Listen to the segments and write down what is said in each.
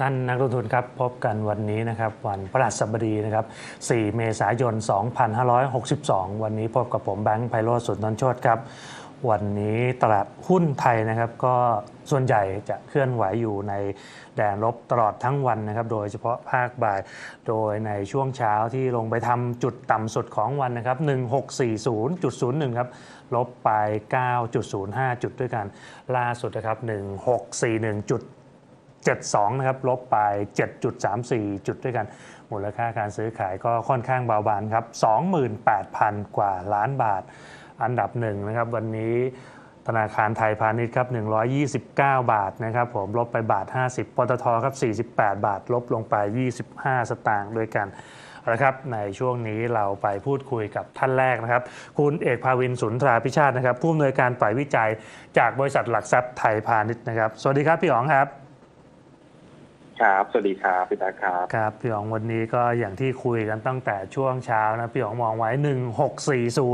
ท่านนักลงทุนครับพบกันวันนี้นะครับวันพฤหัสบดีนะครับ 4 เมษายน 2562 วันนี้พบกับผมแบงค์ไพโรจน์สุนทรโชตครับ วันนี้ตลาดหุ้นไทยนะครับ ก็ส่วนใหญ่จะเคลื่อนไหวอยู่ในแดนลบตลอดทั้งวันนะครับ โดยเฉพาะภาคบ่าย โดยในช่วงเช้าที่ลงไปทำจุดต่ำสุดของวันนะครับ 1640.01 ครับลบไป 9.05 จุดด้วยกัน ล่าสุดนะครับ 1641จุด 72 นะครับ ลบไป 7.34 จุดด้วยกัน มูลค่าการซื้อขายก็ค่อนข้างเบาบางครับ 28,000 กว่าล้านบาท อันดับหนึ่งนะครับ วันนี้ธนาคารไทยพาณิชย์ครับ 129 บาทนะครับผมลบไปบาท 50 ปตทครับ 48 บาท ลบลงไป 25 สตางค์ด้วยกันเอาละครับในช่วงนี้เราไปพูดคุยกับท่านแรกนะครับ คุณเอกภาวินสุนทราพิชาตินะครับ ผู้อำนวยการฝ่ายวิจัยจากบริษัทหลักทรัพย์ไทยพาณิชย์นะครับ สวัสดีครับ พี่อ๋องครับ ครับ สวัสดีครับพี่ตาครับ ครับ พี่อ๋องวันนี้ก็อย่างที่คุยกันตั้งแต่ช่วงเช้านะ พี่อ๋องมองไว้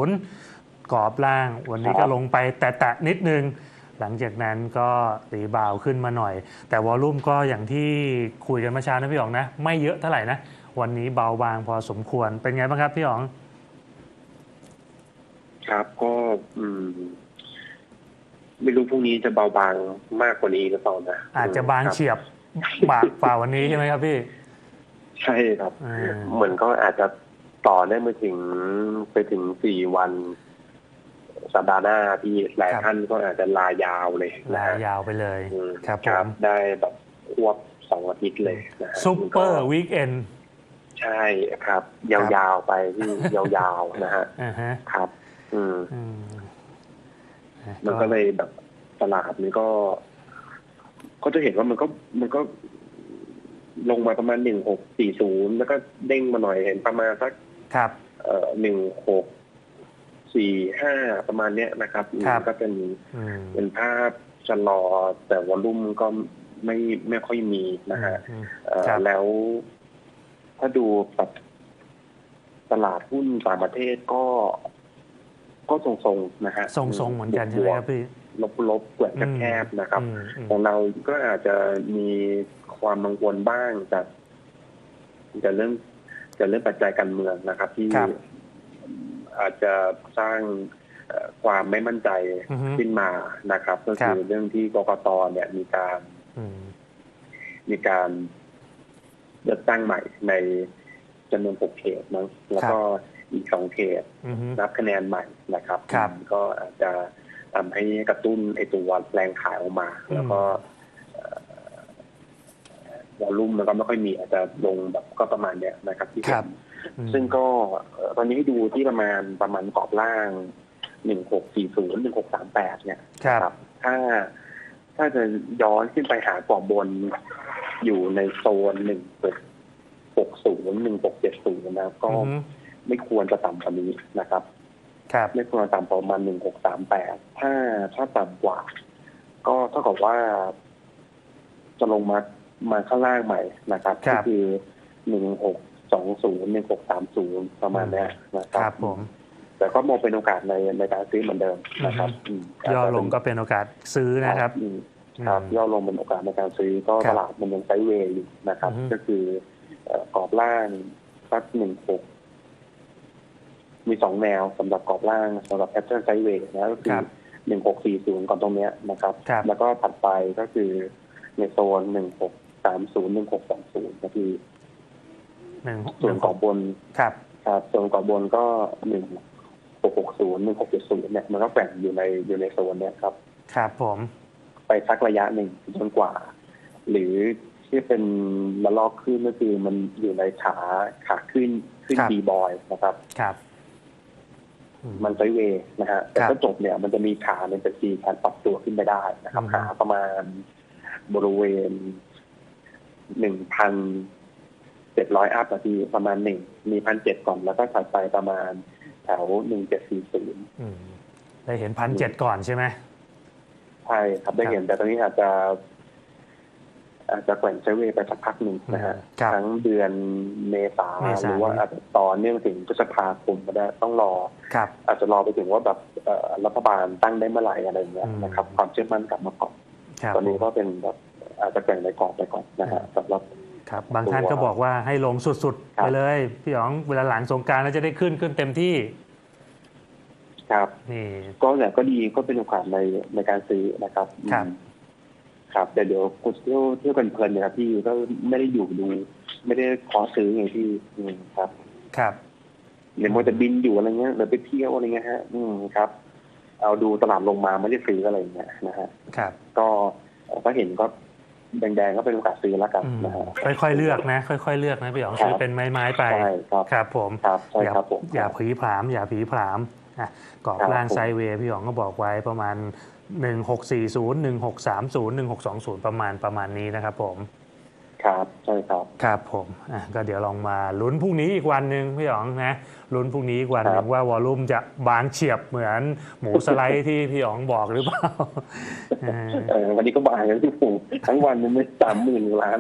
1640 กรอบล่างวันนี้ครัก็บลงไปแตะๆนิดนึง หลังจากนั้นก็ตีบาวขึ้นมาหน่อย แต่วอลลุ่มก็อย่างที่คุยกันเมื่อเช้านะพี่อ๋องนะ ไม่เยอะเท่าไหร่นะ วันนี้เบาบางพอสมควรเป็นไงบ้างครับพี่อ๋อง ครับก็อืมไม่รู้พรุ่งนี้จะเบาบางมากกว่านี้หรือเปล่านะอาจจะบางครับเฉียบ บากฝ่าวันนี้ใช่ไหมครับพี่ ใช่ครับอืมเหมือนก็อาจจะต่อได้มาถึงไปถึงสี่วัน สัปดาห์หน้าที่หลายท่านก็อาจจะลายาวเลยนะลาฮะยาวไปเลย อืมครับผครับมได้แบบควบสองอาทิตย์เลยนะฮะซุปเปอร์วีคเอนใช่ครับ ยาวๆไปที่ ยาวๆนะฮะอ่าฮะครับ อืม อืมมันก็เลยแบบตลาดมันก็ ก็จะเห็นว่ามันก็มันก็ลงมาประมาณหนึ่งหกสี่ศูนย์แล้วก็เด้งมาหน่อยเห็นประมาณสักครับเอ่อหนึ่งหกสี่ห้าประมาณเนี้ยนะครับครับ ก็เป็นอืมเป็นภาพชะลอแต่วอลลุ่มก็ไม่ไม่ค่อยมีนะฮะ อืม เอ่อครับ แล้วถ้าดูแบบตลาดหุ้นต่างประเทศก็ ก็ทรงๆนะฮะทรงๆเหมือนกันใช่ไหมครับพี่ลบ ลบๆแกว่งแคบๆนะครับอืมอืมของเราก็อาจจะมีความกังวลบ้างจากจะเรื่องจะเรื่องปัจจัยการเมืองนะครับ ที่ครับอาจจะสร้างเอ่อความไม่มั่นใจอือฮึขึ้นมานะครับ ก็ครัคืบอเรื่องที่กกตเนี่ยมีการอืมมีการเลือกตั้งใหม่ในจำนวนหกเขตมั้งแล้วก็อีกสองเขตอืมนับคะแนนใหม่นะครับครับก็อาจจะ ทำให้กระตุ้นไอตัวแรงขายออกมาอืมแล้วก็วอลลุ่มมันก็ไม่ค่อยมีอาจจะลงแบบก็ประมาณเนี้ยนะครับที่คเห็รับนอืมซึ่งก็เอ่อตอนนี้ให้ดูที่ประมาณประมาณกรอบล่างหนึ่งหกสี่ศูนย์หนึ่งหกสามแปดเนี่ยครับถ้าถ้าจะย้อนขึ้นไปหากรอบบนอยู่ในโซนหนึ่งหกหกศูนย์หนึ่งหกเจ็ดศูนย์นะครับก็อืมไม่ควรจะต่ำกว่านี้นะครับครับ ไม่ควรต่ำกว่าประมาณหนึ่งหกสามแปดถ้าถ้าต่ำกว่า ก็เท่ากับว่า จะลงมามาข้างล่างใหม่นะครับครัก็บคือหนึ่งหกสองศูนย์หนึ่งหกสามศูนย์ประมาณเนี้ยนะคครับรับผมแต่ก็มองเป็นโอกาสในในการซื้อเหมือนเดิมนะครับอืมมย่อลงก็เป็นโอกาสซื้อนะครับอืมครับอืมย่อลงเป็นโอกาสในการซื้อก็ครัตบลาดมันยังไซด์เวย์อยู่นะครับอือฮึก็คือเอ่อกรอบล่างสักหนึ่งหก มีสองแนวสำหรับกรอบล่างสำหรับแพทเทิร์นไซด์เวย์นะก็คืคอรับหนึ่งหกสี่ศูนย์ก่อนตรงเนี้ยนะครับครับ แล้วก็ถัดไปก็คือในโซนหนึ่งหกสามศูนย์หนึ่งหกสองศูนย์นะคือหนึ่งส่วนกรอบบนครับครับส่วนกรอบบนก็หนึ่งหกหกศูนย์หนึ่งหกเจ็ดศูนย์เนี่ยมันก็แกว่งอยู่ในอยู่ในโซนเนี้ยครับ ครับผม ไปสักระยะหนึ่งจนกว่า หรือที่เป็นระลอกขึ้นก็คือมันอยู่ในขาขาขึ้นขึ้นบีบอยนะครับ ครับอื มันไซด์เวย์นะฮะแต่ครับถ้าจบเนี่ยมันจะมีขาในเป็นซีการปรับตัวขึ้นไปได้นะครับอืมขาประมาณบริเวณหนึ่งพันเจ็ดร้อยอัพนาทีประมาณหนึ่งมีพันเจ็ดก่อนแล้วก็ถัดไปประมาณแถวหนึ่งเจ็ดสี่ศูนย์อืมได้เห็นพันเจ็ดก่อนใช่ไหมใช่ครับได้เห็นแต่ตอนนี้อาจจะอา จจะแกว่งไซด์เวย์ไปสักพักหนึ่งนะฮะครับทั้งเดือนเมษาเมษาหรือว่าอาจจะต่อเนื่องถึงพฤษภาคมก็ได้ต้องรอครับอาจจะรอไปถึงว่าแบบเอ่อรัฐบาลตั้งได้เมื่อไหร่อะไรเงี้ยอืมนะครับ ความเชื่อมั่นกลับมาก่อนครับตอนนี้ก็เป็นแบบอาจจะแกว่งในกรอบไปก่อนนะฮะสำหรับครับบางท่านก็บอกว่าให้ลงสุดๆครับไปเลย พี่อ๋องเวลาหลังสงกรารแล้วจะได้ขึ้นขึ้นเต็มที่ ครับนี่ก็แต่ก็ดีก็เป็นโอกาสในในการซื้อนะครับครับอืม ครับแต่เดี๋ยวกูเที่ยวเที่ยวกันเพลินเนะครับพี่ก็ไม่ได้อยู่ดู ไม่ได้ขอซื้อไงพี่อืมครับ ครับเดี๋ยวมันจะบินอยู่อะไรเงี้ยหรือไปเที่ยวอะไรเงี้ยฮะ อืมครับ เอาดูตลาดลงมาไม่ได้ซื้ออะไรเงี้ยนะฮะครับ ก็เอ่อก็เห็นก็แดงๆก็เป็นโอกาสซื้อแล้วกันนะฮะค่อยๆเลือกนะ ค่อยๆเลือกนะพี่อ๋องซื้อเป็นไม้ๆไปใช่ครับครับ ผมครับใช่ครับผมอย่าผีผาม อย่าผีผามอะกรอบล่างไซเวย์พี่อ๋องก็บอกไว้ประมาณ 1640 1630 1620 ประมาณประมาณนี้นะครับผม ครับใช่ครับ ครับผมอะก็เดี๋ยวลองมาลุ้นพรุ่งนี้อีกวันหนึ่งพี่อ๋องนะลุ้นพรุ่งนี้อีกวันหนึ่ครังบว่าวอลลุ่มจะบางเฉียบเหมือนหมูสไลด์ที่พี่อ๋องบอกหรือเปล่าเออเออวันนี้ก็บางกันที่ผมทั้งวันมันไม่สามหมื่นล้าน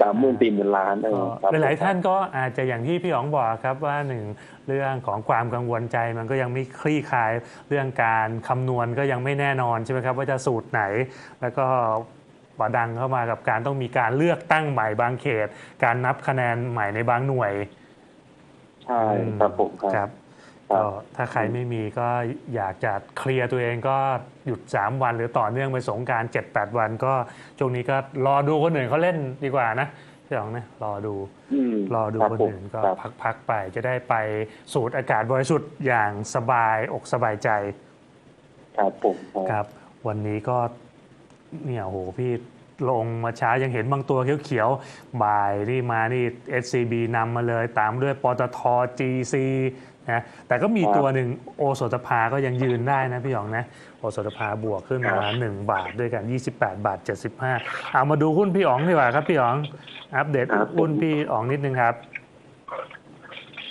สามหมื่นตีหมื่นล้านเออครับหลายๆท่านก็อาจจะอย่างที่พี่อ๋องบอกครับว่าหนึ่งเรื่องของความกังวลใจมันก็ยังไม่คลี่คลายเรื่องการคำนวณก็ยังไม่แน่นอนใช่ไหมครับว่าจะสูตรไหน แล้วก็ป ดังเข้ามากับการต้องมีการเลือกตั้งใหม่บางเขต การนับคะแนนใหม่ในบางหน่วย ใช่ครับผมครับครับครัก็บถ้าใครไม่มีก็อยากจะเคลียร์ตัวเองก็หยุด 3 วันหรือต่อเนื่องไปสงกราร 7-8 วันก็ช่วงนี้ก็รอดูคนอื่นเขาเล่นดีกว่านะพี่อ๋องนะรอดูอืมรอดูครับคนผมอื่นก็ครับพักๆไปจะได้ไปสูดอากาศบริสุทธิ์อย่างสบายอกสบายใจ ครับผมครับครับวันนี้ก็ เนี่ยโหพี่ลงมาช้ายังเห็นบางตัวเขียวๆ บ่ายนี่มานี่ SCB นำมาเลยตามด้วยปตท GC นะแต่ก็มีตัวหนึ่งโอสถภาก็ยังยืนได้นะพี่หยองนะ โอสถภาบวกขึ้นมา 1 บาทด้วยกัน 28 บาท 75 เอามาดูหุ้นพี่อ๋องดีกว่าครับพี่อ๋อง อัปเดตหุ้นพี่อ๋องนิดนึงครับ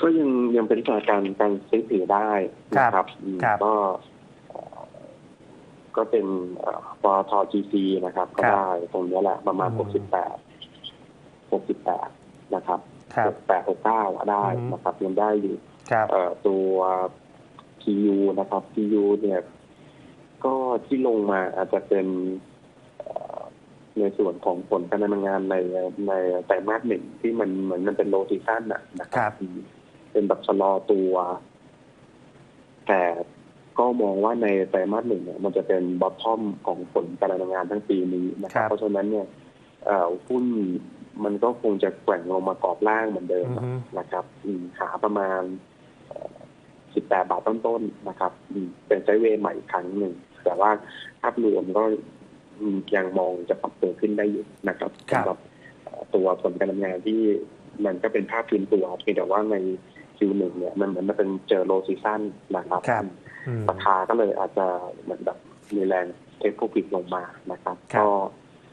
ก็ยังยังเป็นสถานการณ์การซื้อถือได้นะครับอืมครับก็เอ่อ ก็เป็นเอ่อปตท GC นะครับ ก็ครับได้ ตรงนี้แหละประมาณอืม68 68 นะครับครับ68 69ได้อืมนะครับยังได้อยู่ครับเอ่อตัว PU นะครับ PU เนี่ยก็ที่ลงมาอาจจะเป็นเอ่อในส่วนของผลการดำเนินงานในในไตรมาสหนึ่งที่มันเหมือนมันเป็นโลซีซั่นน่ะนะคครัรับบเป็นแบบชะลอตัว แต่ ก็มองว่าในไตรมาสหนึ่งเนี่ยมันจะเป็นบอททอมของผลการดำเนินงานทั้งปีนี้นะครัครับบเพราะฉะนั้นเนี่ยเอ่อหุ้นมันก็คงจะแกว่งลงมากรอบล่างเหมือนเดิมอือฮึนะครับอืมหาประมาณ18บาทต้นๆนะครับอืมเป็นไซด์เวย์ใหม่อีกครั้งหนึ่ง แต่ว่าภาพรวมก็อืมยังมองจะปรับตัวขึ้นได้อยู่นะครับครับสำหรับเอ่อตัวผลการดำเนินงานที่มันก็เป็นภาพพื้นตัวเพียงแต่ว่าใน Q1 เนี่ยมันเหมือนมันเป็นเจอโลซีซั่นนะครับค รับอืมราคาก็เลยอาจจะเหมือนแบบมีแรงเทคโปรฟิตลงมานะครับครับก็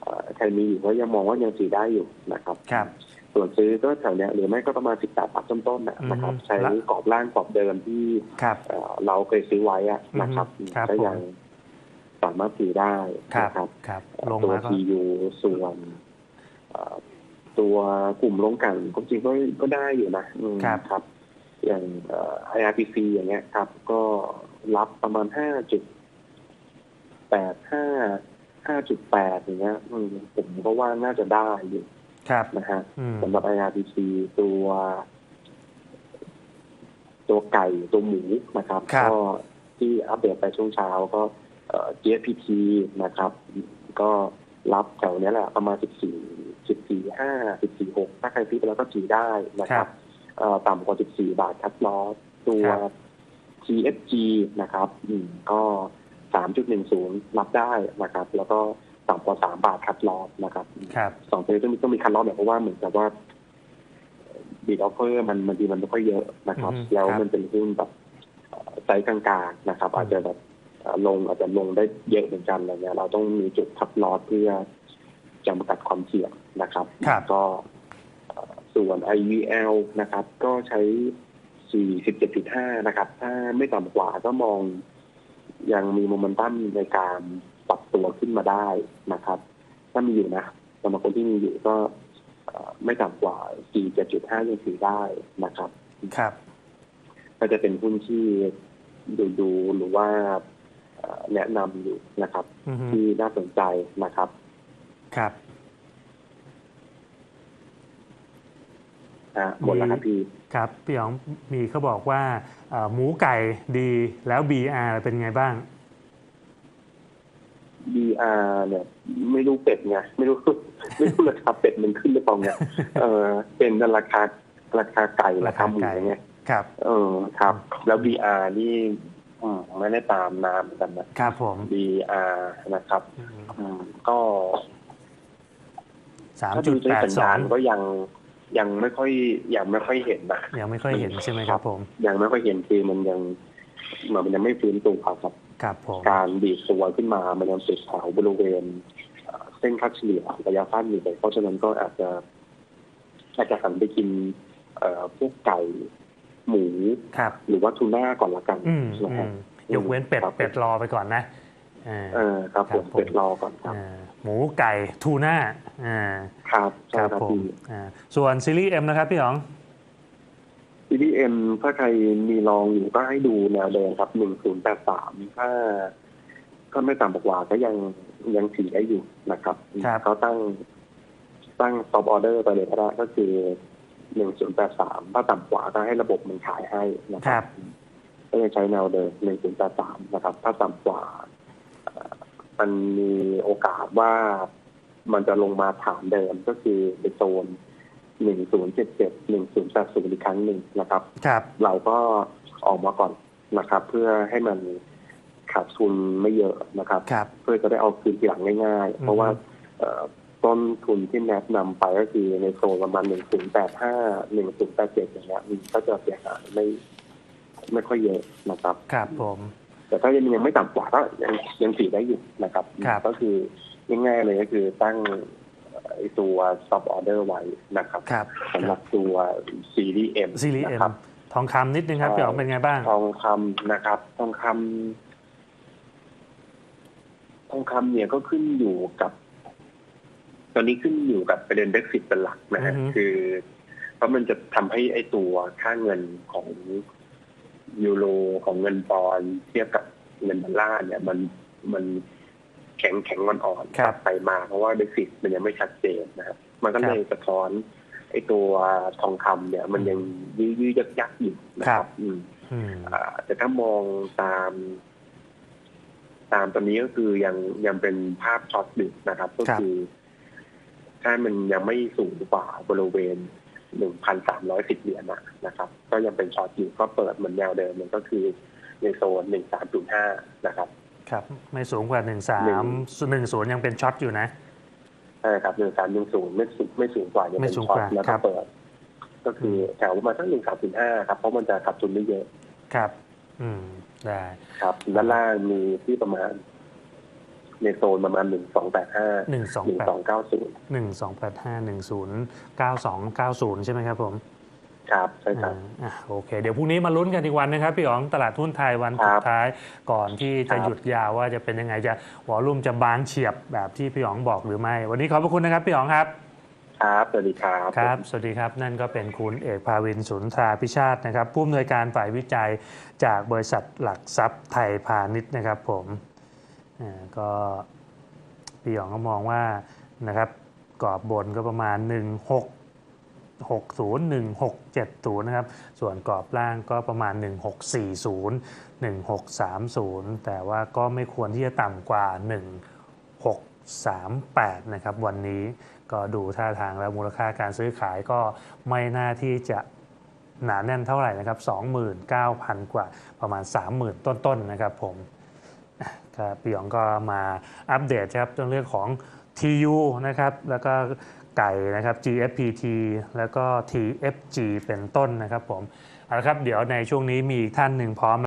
เอ่อใครมีอยู่ก็ยังมองว่ายังซื้อได้อยู่นะครับครับส่วนซื้อก็แถวเนี้ยหรือไม่ก็ประมาณ18บาทต้นๆนะนะครับอือฮึใช้กรอบล่างกรอบเดิมที่ครับเอ่อเราเคยซื้อไว้อะนะครับอือฮึครับก็ยังสามารถซื้อได้ครับนะครับครับเอ่อลงตัวมาก็ TU ส่วนเอ่อตัวกลุ่มลงกลั่นก็จริงก็ก็ได้อยู่นะอืมครับครับ อย่างเอ่อ IRPC อย่างเงี้ยครับ ก็ รับประมาณห้าจุดแปดห้าห้าจุดแปดอย่างเงี้ยอืมผมก็ว่าน่าจะได้อยู่ครับนะฮะอืมสำหรับ IRPC ตัว ตัวไก่ตัวหมูนะครับครับก็ที่อัปเดตไปช่วงเช้าก็เอ่อ GFPT นะครับ ก็รับแถวเนี้ยแหละ ประมาณ14 14 5 14 6ถ้าใครซื้อไปแล้วก็ถือได้นะคครัรับบเอ่อต่ำกว่า14บาทคัดลอสตัว ครับ TFG นะครับอืมก็ 3.10 รับได้นะครับ แล้วก็ต่ำกว่า3บาทคัดลอสนะครับครับสองตัวนี้ต้องมีต้องมีคัดลอสเนี่ยเพราะว่าเหมือนกับว่าบีดออฟเฟอร์มันมันดีมันไม่ค่อยเยอะนะครับอือฮึแล้วครับมันเป็นหุ้นแบบเอ่อไซส์กลางๆนะครับอืมอาจจะแบบเอ่อลงอาจจะลงได้เยอะเหมือนกันอะไรเงี้ยเราต้องมีจุดคัดลอสเพื่อจำกัดความเสี่ยงนะครับครับก็เอ่อส่วน IVL นะครับ ก็ใช้ 47.5 นะครับ ถ้าไม่ต่ำกว่าก็มองยังมีโมเมนตัมในการปรับตัวขึ้นมาได้นะครับ ถ้ามีอยู่นะสำหรับคนที่มีอยู่ก็เอ่อไม่ต่ำกว่า 47.5 ยังถือได้นะครับ ครับ ก็จะเป็นหุ้นที่ดูดูหรือว่าเอ่อแนะนำอยู่นะครับอือฮึที่น่าสนใจนะครับ ครับ อ่าหมดแล้วครับพี่ครับพี่หยองมีเขาบอกว่าเอ่อหมูไก่ดีแล้ว BR เป็นไงบ้าง BR เนี่ยไม่รู้เป็ดไงไม่รู้ไม่รู้ราคาเป็ดมันขึ้นหรือเปล่าไงเออเป็นราคาราคาไก่ราคาหมูราคาไก่ไงครับ เออครับ แล้ว BR นี่อืมไม่ได้ตามนามเหมือนกันนะครับผม BR นะครับอืมก็สามถ้าจุดูดในแปดสัญสอญางณก็ยัง ยังไม่ค่อยยังไม่ค่อยเห็นนะยังไม่ค่อยเห็นใช่ไหมครับ ผม ยังไม่ค่อยเห็นคือมันยังเหมือนมันยังไม่ฟื้นตัวครับ ครับผมการดีดตัวขึ้นมามันยังติดแถวบริเวณเอ่อเส้นค่าเฉลี่ยระยะสั้นอยู่เลยเพราะฉะนั้นก็อาจจะอาจจะหันไปกิน เอ่อพวกไก่หมูครับหรือว่าทูน่าก่อนละกันอืมนะอืครับมยกเว้นเป็ดครับเป็ดรอไปก่อนนะอ่า เออครับผมครับผมเป็ดรอก่อนครับอ่าหมูไก่ทูน่าอ่าครับคใช่รับครับผมพี่อ่าส่วนซีรีส์ M นะครับพี่หยองซีดีเอ็มถ้าใครมีลองอยู่ก็ให้ดูแนวเดิมครับหนึ่งศูนย์แปดสามถ้าก็ไม่ต่ำกว่าก็ยังยังถือได้อยู่นะครับเขาตั้งตั้ง stop order ไปเลยก็ได้ก็คือหนึ่งศูนย์แปดสามถ้าต่ำกว่าก็ให้ระบบมันขายให้นะคครัรับก็ยังใช้แนวเดิมหนึ่งศูนย์แปดสามนะครับ ถ้าต่ำกว่าเอ่อ มันมีโอกาสว่ามันจะลงมาฐานเดิมก็คือในโซนหนึ่งศูนย์เจ็ดเจ็ดหนึ่งศูนย์แปดศูนย์อีกครั้งหนึ่งนะครับ ครับ เราก็ออกมาก่อนนะครับ เพื่อให้มันขาดทุนไม่เยอะนะครับ ครับ เพื่อจะได้เอาคืนทีหลังง่ายๆ เพราะว่าเอ่อต้นทุนที่แนะนำไปก็คือในโซนประมาณหนึ่งศูนย์แปดห้าหนึ่งศูนย์แปดเจ็ดอย่างเงี้ยมันก็จะเสียหายไม่ไม่ค่อยเยอะนะครับ ครับผม แต่ถ้ายังยังไม่ต่ำกว่าก็ยังยังถือได้อยู่นะครับ ครับ ก็คือง่ายๆเลยก็คือตั้งไอ้ตัว stop order ไว้นะครับครับสำหรับตัวซีรีส์ M ซีรีส์นะ M ครับทองคำนิดนึงครับใช่พี่หยองเป็นไงบ้าง ทองคำนะครับ ทองคำทองคำเนี่ยก็ขึ้นอยู่กับ ตอนนี้ขึ้นอยู่กับประเด็นเบ x ซิตเป็นหลักนะฮะอือฮึ คือ เพราะมันจะทำให้ไอ้ตัวค่าเงินของ ยูโรของเงินปอนด์เทียบกับเงินดอลลาร์เนี่ย มันมันแข็งแข็งอ่อนอ่อนครับไปมาเพราะว่าเบ x ซิตมันยังไม่ชัดเจนนะครับ มันก็เลยสะท้อนไอ้ตัวทองคำเนี่ย มันยังยื้อยื้อยักยักๆอยู่นะครับ อืมอืมอ่าแต่ถ้ามองตาม ตามตอนนี้ก็คือยังยังเป็นภาพช็อตดึกนะครับ ก็คือ ถ้ามันยังไม่สูงกว่าบริเวณ หนึ่งพันสามร้อยสิบเหรียญอะนะครับ ก็ยังเป็นช็อตอยู่ก็เปิดเหมือนแนวเดิมมันก็คือในโซนหนึ่งสามจุดห้านะครับ ครับ ไม่สูงกว่า1หนึ่3 1 0ยังเป็นช็อตอยู่นะใช่ครับหนึ่งสามหนึ่งศูนย์ไม่สูงไม่สูงกว่ายังไม่เป็นสูงช็อตกว่าแล้วครัก็บเปิด ก็คือแถวประมาณสักหนึ่งสามจุดห้าครับ เพราะมันจะขาดทุนไม่เยอะ ครับ อืมได้ ครับด้านล่างมีที่ประมาณ ในโซนประมาณหนึ่งสองแปดห้า1หนึ่ง2สอง8เก้าศูนย์1 2 8 5 1 0 9 2 9 0 ใช่ไหมครับผม ครับ ใช่ครับอ่าอะโอเค เดี๋ยวพรุ่งนี้มาลุ้นกันอีกวันนะครับ พี่อ๋องตลาดหุ้นไทยวันครัสุบดท้ายก่อนที่จะครับหยุดยาวว่าจะเป็นยังไงจะวอลุ่มจะบางเฉียบแบบที่พี่อ๋องบอกหรือไม่ วันนี้ขอบพระคุณนะครับพี่อ๋องครับครับ สวัสดีครับ ครับ สวัสดีครับ นั่นก็เป็นคุณเอกภาวินสุนทราพิชาตินะครับ ผู้อำนวยการฝ่ายวิจัยจากบริษัทหลักทรัพย์ไทยพาณิชย์นะครับผมอ่า ก็พี่หยองก็มองว่านะครับกรอบบนก็ประมาณ 16 60 1670 นะครับ ส่วนกรอบล่างก็ประมาณ 1640 1630 แต่ว่าก็ไม่ควรที่จะต่ำกว่า 1638 นะครับวันนี้ก็ดูท่าทางแล้วมูลค่าการซื้อขายก็ไม่น่าที่จะหนาแน่นเท่าไหร่นะครับ 29,000 กว่าประมาณ 30,000 ต้นๆนะครับผม ครับพี่หยองก็มาอัปเดตครับเรื่องของ TU นะครับแล้วก็ไก่นะครับ GFPT แล้วก็ TFG เป็นต้นนะครับผมเอาละครับเดี๋ยวในช่วงนี้มีอีกท่านหนึ่งพร้อม